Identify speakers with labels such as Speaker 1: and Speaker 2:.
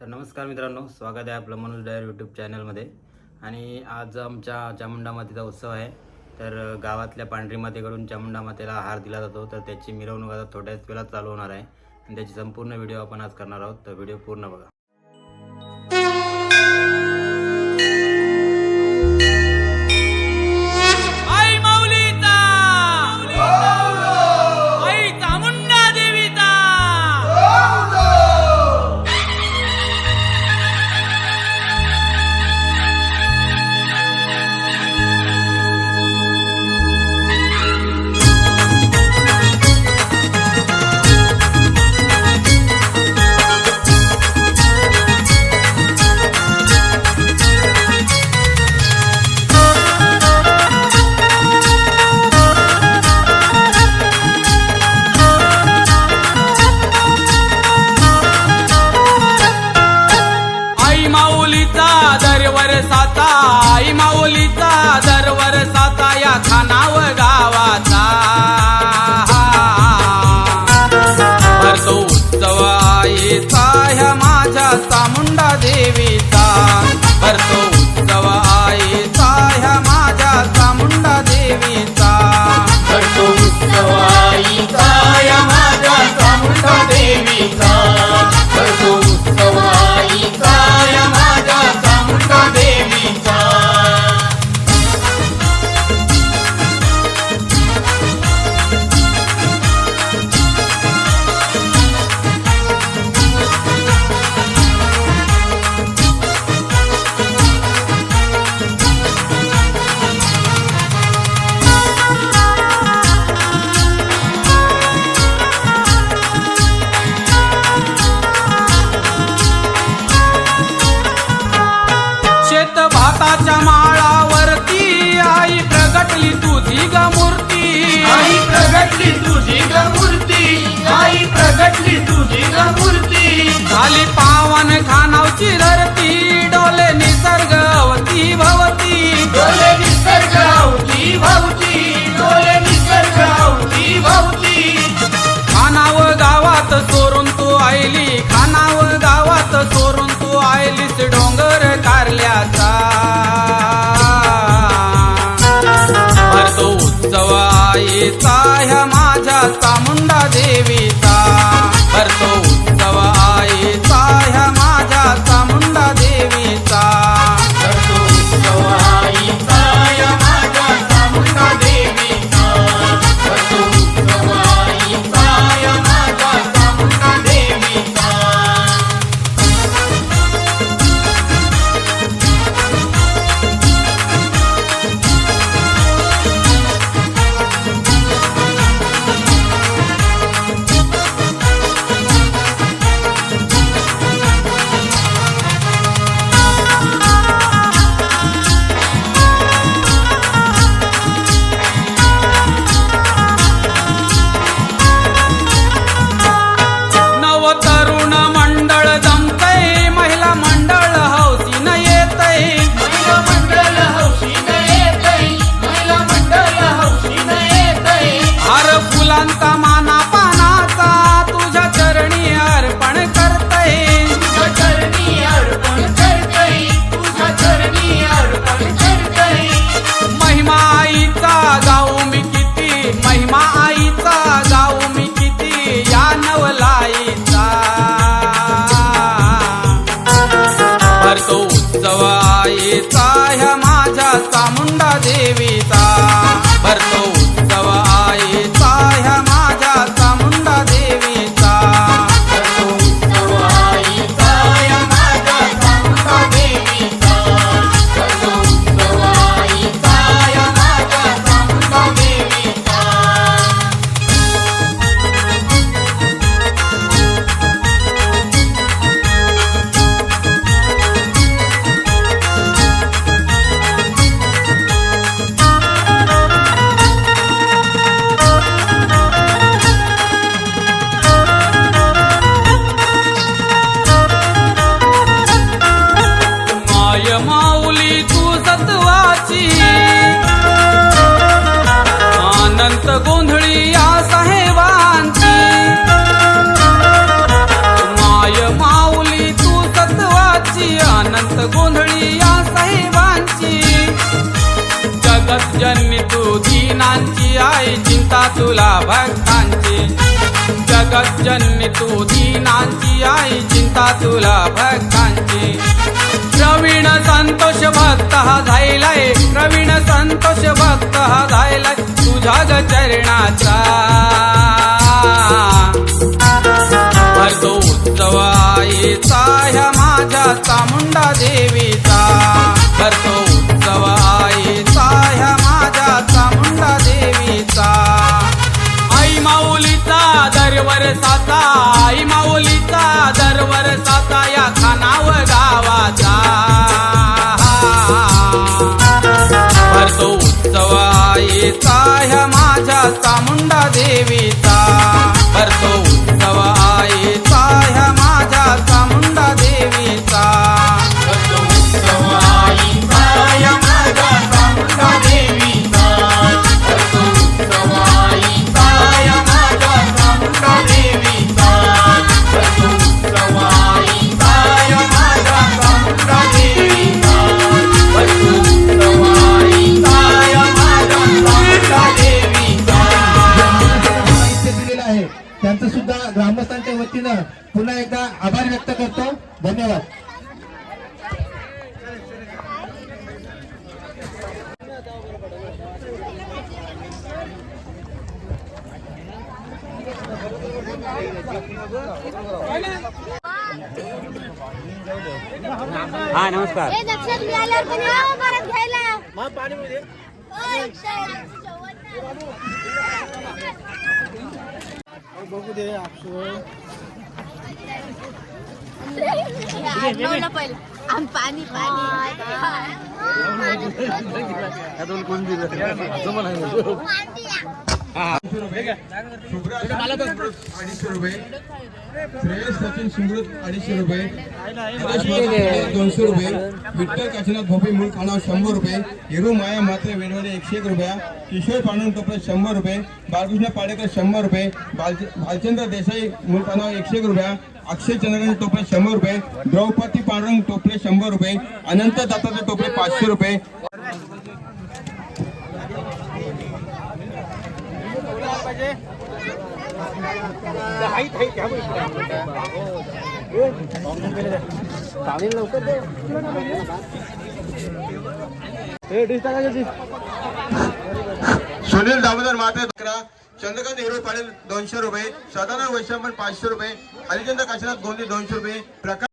Speaker 1: तर नमस्कार मित्रांनो स्वागत आहे आपलं मनोज डायर यूट्यूब चॅनलमध्ये आणि आज आमच्या चामुंडा मातेचा उत्सव आहे. तर गावातल्या पांढरी मातेकडून चामुंडा मातेला हार दिला जातो. तर त्याची मिरवणूक आता थोड्याच वेळात चालू होणार आहे. आणि त्याची संपूर्ण व्हिडिओ आपण आज करणार आहोत. तर व्हिडिओ पूर्ण बघा.
Speaker 2: भाताच्या माळावरती आई प्रगटली तुझी ग मूर्ती.
Speaker 3: आई प्रगटली तुझी ग मूर्ती. आई प्रगटली तुझी ग मूर्ती.
Speaker 2: झाली पावन खानावची धरती उत्सव ह्या माझ्या चामुंडा देवीचा. भरतो उत्सव ह्या माझ्या चामुंडा देवीचा. तुला भक्तांची. जगत जन्मी तू दीनांची आई चिंता तुला भक्तांची. प्रवीण संतोष भक्त हा झायलाय प्रवीण संतोष भक्त हा झायलाय तुझ्या ग चरणाचा. दरवर साता आई माऊलीचा दरवर साता या खानाव गावाचा. भरतो उत्सव आईचा ह्या माझ्या चामुंडा देवीचा.
Speaker 4: ग्रामस्थांच्या वतीनं पुन्हा एकदा आभार व्यक्त करतो. धन्यवाद.
Speaker 1: हा नमस्कार.
Speaker 5: हे दक्षिण मिळाल्यावर पण हो. पाणी ओय, हे
Speaker 4: अडीचशे रुपये श्रेयस सचिन सुमृत अडीचशे रुपये दोनशे रुपये विठ्ठल काशीनाथ भोपे मूळ खानाव शंभर रुपये हिरू माया मात्रे वेडवडे एकशे एक रुपया किशोर पांडुरंग टोपे शंभर रुपये बालकृष्ण पाडेकर शंभर रुपये भालचंद्र देसाई मूळ खानाव एकशे एक रुपया अक्षय चंद्रकांत टोपले शंभर रुपये द्रौपदी पांडुरंग टोपले शंभर रुपये अनंत दत्ताचे टोपले पाचशे रुपये. सुनील दामोदर माते अकरा. चंद्रकांत हिरो पाटील दोनशे रुपये. सदानंद वैशंभर पाचशे रुपये. हरिचंद्र काशीनाथ गोंदी दोनशे रुपये. प्रकाश